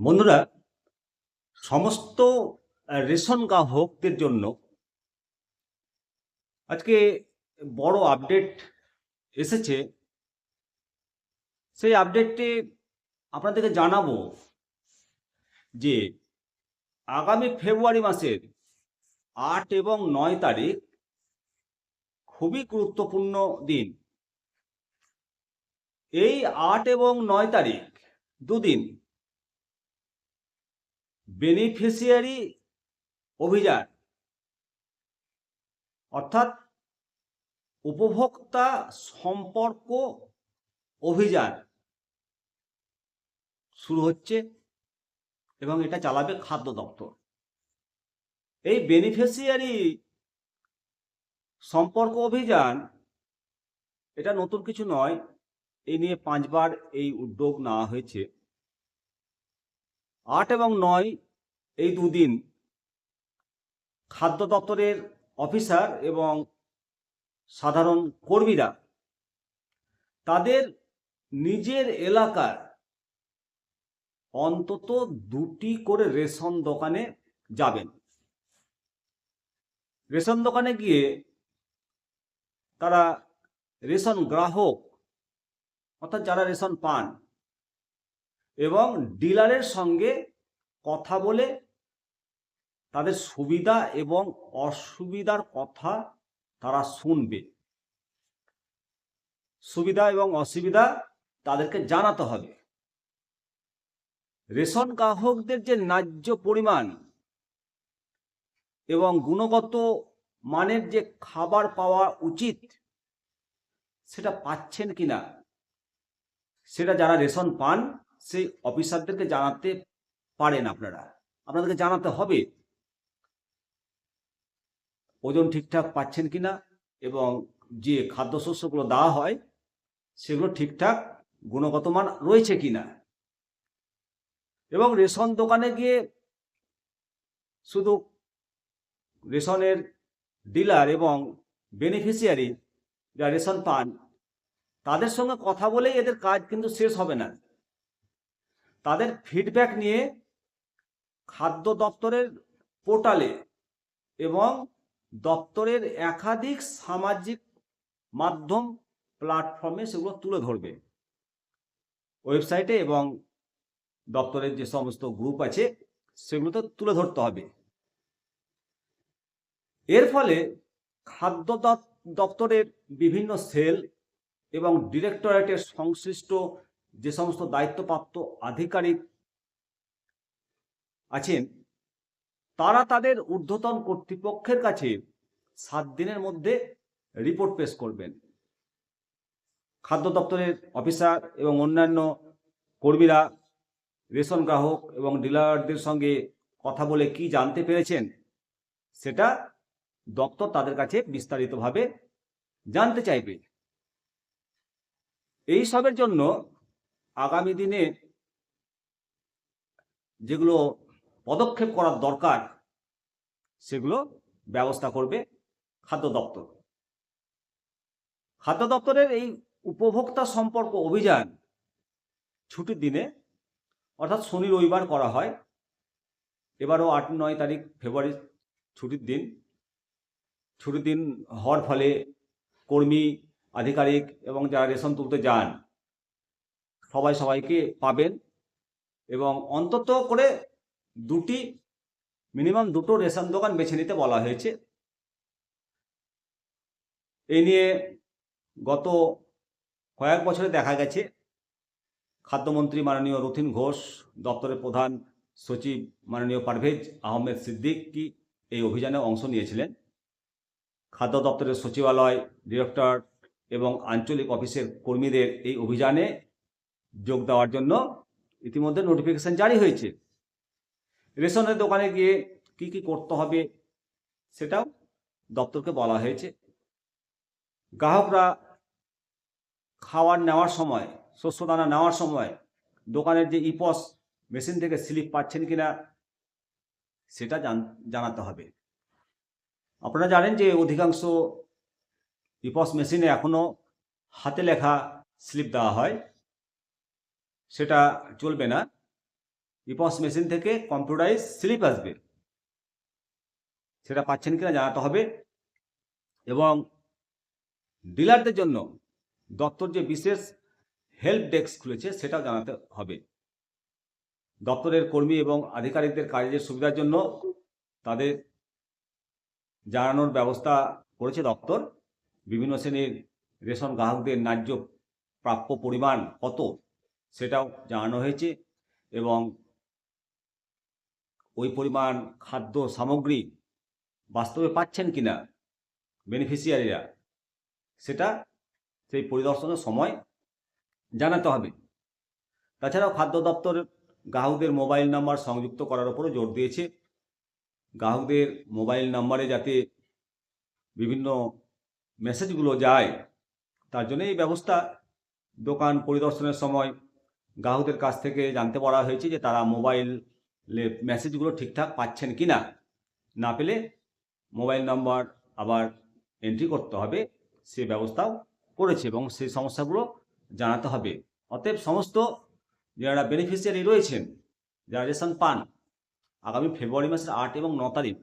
বন্ধুরা, সমস্ত রেশন গ্রাহকদের জন্য আজকে বড় আপডেট এসেছে। সেই আপডেটটি আপনাদেরকে জানাব যে আগামী ফেব্রুয়ারি মাসের আট এবং নয় তারিখ খুবই গুরুত্বপূর্ণ দিন। এই আট এবং নয় তারিখ দুদিন বেনিফিশিয়ারি অভিযান, অর্থাৎ উপভোক্তা সম্পর্ক অভিযান শুরু হচ্ছে এবং এটা চালাবে খাদ্য দপ্তর। এই বেনিফিশিয়ারি সম্পর্ক অভিযান, এটা নতুন কিছু নয়, এই নিয়ে পাঁচবার এই উদ্যোগ নেওয়া হয়েছে। আট এবং নয় এই দুদিন খাদ্য দপ্তরের অফিসার এবং সাধারণ কর্মীরা তাদের নিজের এলাকার অন্তত দুটি করে রেশন দোকানে যাবেন। রেশন দোকানে গিয়ে তারা রেশন গ্রাহক অর্থাৎ যারা রেশন পান এবং ডিলারের সঙ্গে কথা বলে তাদের সুবিধা এবং অসুবিধার কথা তারা শুনবে। সুবিধা এবং অসুবিধা তাদেরকে জানাতে হবে। রেশন গ্রাহকদের যে ন্যায্য পরিমাণ এবং গুণগত মানের যে খাবার পাওয়া উচিত, সেটা পাচ্ছেন কিনা, সেটা যারা রেশন পান সেই অফিসারদেরকে জানাতে পারেন আপনারা। আপনাদেরকে জানাতে হবে ওজন ঠিকঠাক পাচ্ছেন কিনা এবং যে খাদ্যশস্যগুলো দেওয়া হয়, সেগুলো ঠিকঠাক গুণগত মান রয়েছে কিনা। এবং রেশন দোকানে গিয়ে শুধু রেশনের ডিলার এবং বেনিফিশিয়ারি যারা রেশন পান, তাদের সঙ্গে কথা বলেই এদের কাজ কিন্তু শেষ হবে না। তাদের ফিডব্যাক নিয়ে খাদ্য দপ্তরের পোর্টালে এবং দপ্তরের একাধিক সামাজিক মাধ্যম প্ল্যাটফর্মে সেগুলো তুলে ধরবে। ওয়েবসাইটে এবং দপ্তরের যে সমস্ত গ্রুপ আছে, সেগুলোতে তুলে ধরতে হবে। এর ফলে খাদ্য দপ- দপ্তরের বিভিন্ন সেল এবং ডিরেক্টরেটের সংশ্লিষ্ট যে সমস্ত দায়িত্বপ্রাপ্ত আধিকারিক আছেন, তারা তাদের ঊর্ধ্বতন কর্তৃপক্ষের কাছে সাত দিনের মধ্যে রিপোর্ট পেশ করবেন। খাদ্য দপ্তরের অফিসার এবং অন্যান্য কর্মীরা, রেশন গ্রাহক এবং ডিলারদের সঙ্গে কথা বলে কি জানতে পেরেছেন, সেটা দপ্তর তাদের কাছে বিস্তারিতভাবে জানতে চাইবে। এই সবের জন্য আগামী দিনে যেগুলো পদক্ষেপ করার দরকার, সেগুলো ব্যবস্থা করবে খাদ্য দপ্তর। খাদ্য দপ্তরের এই উপভোক্তা সম্পর্ক অভিযান ছুটির দিনে, অর্থাৎ শনি রবিবার করা হয়। এবারও আট নয় তারিখ ফেব্রুয়ারি ছুটির দিন। ছুটির দিন হওয়ার ফলে কর্মী, আধিকারিক এবং যারা রেশন তুলতে যান সবাই সবাইকে পাবেন এবং অন্তত করে দুটি মিনিমাম দুটো রেশন দোকান বেছে নিতে বলা হয়েছে। এই নিয়ে গত কয়েক বছরে দেখা গেছে। খাদ্যমন্ত্রী মাননীয় রথিন ঘোষ, দপ্তরের প্রধান সচিব মাননীয় পারভেজ আহমেদ সিদ্দিকি এই অভিযানে অংশ নিয়েছিলেন। খাদ্য দপ্তরের সচিবালয়, ডিরেক্টর এবং আঞ্চলিক অফিসের কর্মীদের এই অভিযানে যোগ দেওয়ার জন্য ইতিমধ্যে নোটিফিকেশান জারি হয়েছে। রেশনের দোকানে গিয়ে কি কি করতে হবে সেটাও দপ্তরকে বলা হয়েছে। গ্রাহকরা খাওয়ার নেওয়ার সময়, শস্যদানা নেওয়ার সময় দোকানের যে ইপস মেশিন থেকে স্লিপ পাচ্ছেন কিনা সেটা জান- জানাতে হবে। আপনারা জানেন যে অধিকাংশ ইপস মেশিনে এখনও হাতে লেখা স্লিপ দেওয়া হয়। সেটা চলবে না। ইপস মেশিন থেকে কম্পিউটারাইজ স্লিপ আসবে। সেটা পাচ্ছেন কিনা জানাতে হবে। এবং ডিলারদের জন্য দপ্তর যে বিশেষ হেল্প ডেস্ক খুলেছে সেটাও জানাতে হবে। দপ্তরের কর্মী এবং আধিকারিকদের কাজের সুবিধার জন্য তাদের জানানোর ব্যবস্থা করেছে দপ্তর। বিভিন্ন শ্রেণির রেশন গ্রাহকদের ন্যায্য প্রাপ্য পরিমাণ কত সেটাও জানানো হয়েছে এবং ওই পরিমাণ খাদ্য সামগ্রী বাস্তবে পাচ্ছেন কিনা বেনিফিশিয়ারিরা সেটা সেই পরিদর্শনের সময় জানাতে হবে। তাছাড়াও খাদ্য দপ্তর গ্রাহকদের মোবাইল নাম্বার সংযুক্ত করার উপরও জোর দিয়েছে। গ্রাহকদের মোবাইল নাম্বারে যাতে বিভিন্ন মেসেজগুলো যায়, তার জন্য এই ব্যবস্থা দোকান পরিদর্শনের সময় গ্রাহকদের কাছ থেকে জানতে পারা হয়েছে যে তারা মোবাইল মেসেজগুলো ঠিকঠাক পাচ্ছেন কি না না পেলে মোবাইল নাম্বার আবার এন্ট্রি করতে হবে, সে ব্যবস্থাও করেছে এবং সেই সমস্যাগুলো জানাতে হবে। অতএব সমস্ত যারা বেনিফিশিয়ারি রয়েছেন, যারা রেশন পান, আগামী ফেব্রুয়ারি মাসের আট এবং ন তারিখ,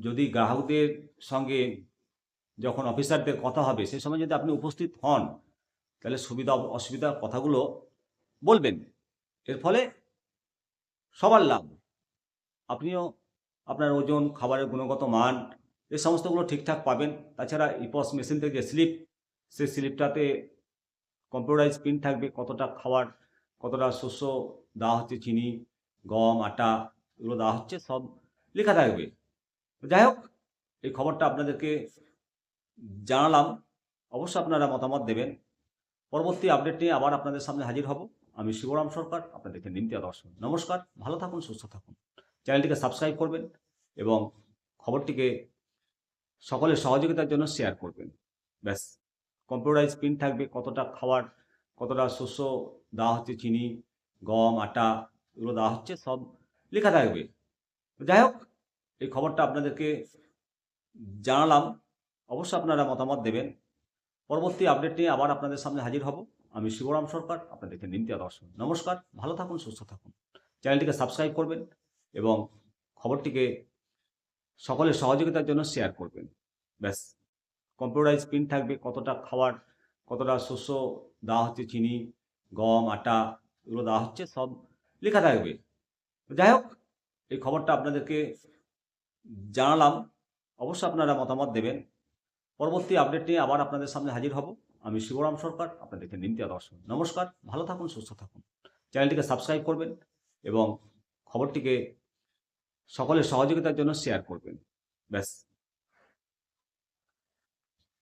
যদি গ্রাহকদের সঙ্গে যখন অফিসারদের কথা হবে সেই সময় যদি আপনি উপস্থিত হন তাহলে সুবিধা, অসুবিধার কথাগুলো বলবেন। এর ফলে সবার লাভ। আপনিও আপনার ওজন, খাবারের গুণগত মান, এ সমস্তগুলো ঠিকঠাক পাবেন। তাছাড়া ইপস মেশিন থেকে যে স্লিপ, সেই স্লিপটাতে কম্পিউটারাইজ পিন থাকবে, কতটা খাবার, কতটা শস্য দেওয়া হচ্ছে চিনি, গম, আটা, এগুলো দেওয়া হচ্ছে সব লেখা থাকবে। যাই হোক, এই খবরটা আপনাদেরকে জানালাম। অবশ্য আপনারা মতামত দেবেন। পরবর্তী আপডেট নিয়ে আবার আপনাদের সামনে হাজির হব। আমি শিবরাম সরকার, আপনাদেরকে নিমতিয়া দর্শন। নমস্কার, ভালো থাকুন, সুস্থ থাকুন। চ্যানেলটিকে সাবস্ক্রাইব করবেন এবং খবরটিকে সকলের সহযোগিতার জন্য শেয়ার করবেন। ব্যাস কম্পিউটারাইজ প্রিন্ট থাকবে, কতটা খাবার, কতটা শস্য দেওয়া হচ্ছে চিনি, গম, আটা, এগুলো দেওয়া হচ্ছে সব লেখা থাকবে। যাই হোক, এই খবরটা আপনাদেরকে জানালাম। অবশ্য আপনারা মতামত দেবেন। পরবর্তী আপডেট নিয়ে আবার আপনাদের সামনে হাজির হব। আমি শিবরাম সরকার, আপনাদেরকে নিমতিয়া দর্শন নমস্কার, ভালো থাকুন, সুস্থ থাকুন। চ্যানেলটিকে সাবস্ক্রাইব করবেন এবং খবরটিকে সকলের সহযোগিতার জন্য শেয়ার করবেন। ব্যাস কম্পিউটারাইজ প্রিন্ট থাকবে, কতটা খাবার, কতটা শস্য দেওয়া হচ্ছে চিনি, গম, আটা, এগুলো দেওয়া হচ্ছে সব লেখা থাকবে। যাই হোক, এই খবরটা আপনাদেরকে জানালাম। অবশ্য আপনারা মতামত দেবেন। পরবর্তী আপডেট নিয়ে আবার আপনাদের সামনে হাজির হব। আমি শিবরাম সরকার, আপনাদেরকে নিমতিয়া দর্শন নমস্কার, ভালো থাকুন, সুস্থ থাকুন। চ্যানেলটিকে সাবস্ক্রাইব করবেন এবং খবরটিকে সকলের সহযোগিতার জন্য শেয়ার করবেন। ব্যাস।